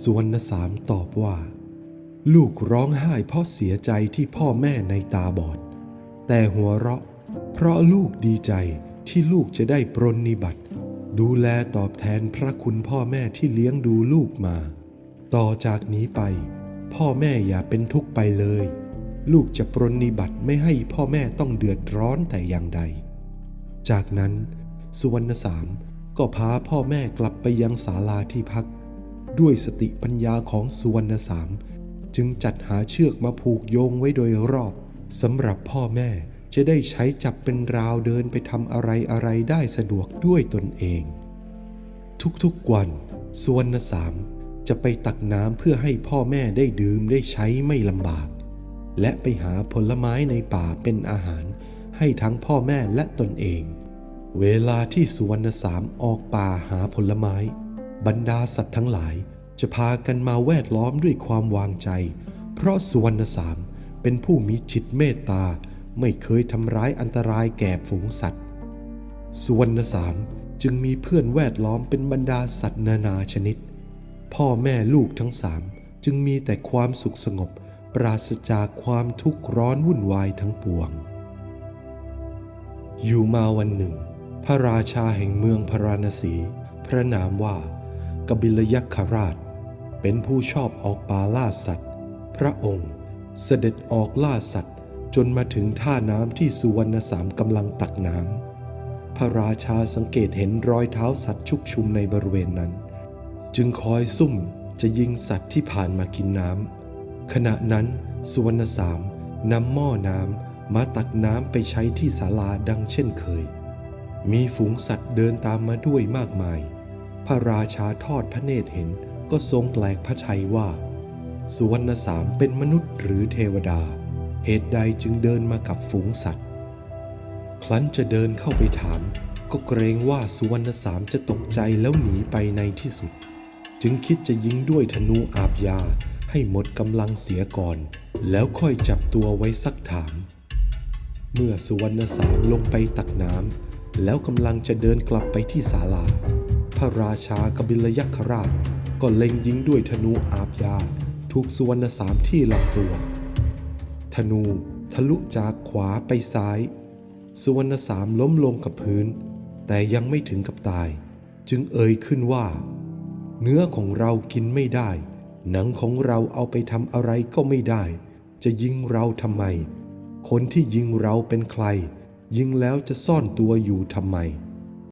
สุวรรณสามตอบว่า ลูกร้องไห้เพราะเสียใจที่พ่อแม่ในตาบอด แต่หัวเราะ เพราะลูกดีใจที่ลูกจะได้ปรนนิบัติ ดูแลตอบแทนพระคุณพ่อแม่ที่เลี้ยงดูลูกมา ต่อจากนี้ไป พ่อแม่อย่าเป็นทุกข์ไปเลย ลูกจะปรนนิบัติไม่ให้พ่อแม่ต้องเดือดร้อนแต่อย่างใด จากนั้น สุวรรณสามก็พาพ่อแม่กลับไปยังศาลาที่พัก ด้วยสติปัญญาของสุวรรณสาม จึงจัดหาเชือกมาผูกโยงไว้โดยรอบสำหรับพ่อแม่จะได้ใช้จับเป็นราวเดินไปทำอะไรอะไรได้สะดวกด้วยตนเอง ทุกๆวันสุวรรณสามจะไปตักน้ำเพื่อให้พ่อแม่ได้ดื่มได้ใช้ไม่ลำบาก และไปหาผลไม้ในป่าเป็นอาหาร ให้ทั้งพ่อแม่และตนเอง เวลาที่สุวรรณสามออกป่าหาผลไม้ บรรดาสัตว์ทั้งหลาย จะพากันมาแวดล้อมด้วยความวางใจ เพราะสุวรรณสามเป็นผู้มีจิตเมตตา ไม่เคยทำร้ายอันตรายแก่ฝูงสัตว์ สุวรรณสามจึงมีเพื่อนแวดล้อมเป็นบรรดาสัตว์นานาชนิด พ่อแม่ลูกทั้งสามจึงมีแต่ความสุขสงบ ปราศจากความทุกข์ร้อนวุ่นวายทั้งปวง อยู่มาวันหนึ่ง พระราชาแห่งเมืองพาราณสี พระนามว่า กบิลยักขราช เป็นผู้ชอบออกป่าล่าสัตว์ พระองค์เสด็จออกล่าสัตว์จนมาถึงท่าน้ำที่สุวรรณสามกำลังตักน้ำ พระราชาสังเกตเห็นรอยเท้าสัตว์ชุกชุมในบริเวณนั้น จึงคอยซุ่มจะยิงสัตว์ที่ผ่านมากินน้ำ ขณะนั้นสุวรรณสามนำหม้อน้ำมาตักน้ำไปใช้ที่ศาลาดังเช่นเคย มีฝูงสัตว์เดินตามมาด้วยมากมาย พระราชาทอดพระเนตรเห็นก็ทรงแปลกพระทัยว่า สุวรรณสามเป็นมนุษย์หรือเทวดา เหตุใดจึงเดินมากับฝูงสัตว์ ครั้นจะเดินเข้าไปถาม ก็เกรงว่าสุวรรณสามจะตกใจแล้วหนีไปในที่สุด จึงคิดจะยิงด้วยธนูอาบยาให้หมดกำลังเสียก่อน แล้วค่อยจับตัวไว้สักถาม เมื่อสุวรรณสามลงไปตักน้ำแล้วกำลังจะเดินกลับไปที่ศาลา ระราชากบิลยักขราช ก็เล็งยิงด้วยธนูอาบยา ถูกสุวรรณสามที่ลำตัว ธนูทะลุจากขวาไปซ้าย สุวรรณสามล้มลงกับพื้น แต่ยังไม่ถึงกับตาย จึงเอ่ยขึ้นว่า เนื้อของเรากินไม่ได้ หนังของเราเอาไปทำอะไรก็ไม่ได้ จะยิงเราทำไม คนที่ยิงเราเป็นใคร ยิงแล้วจะซ่อนตัวอยู่ทำไม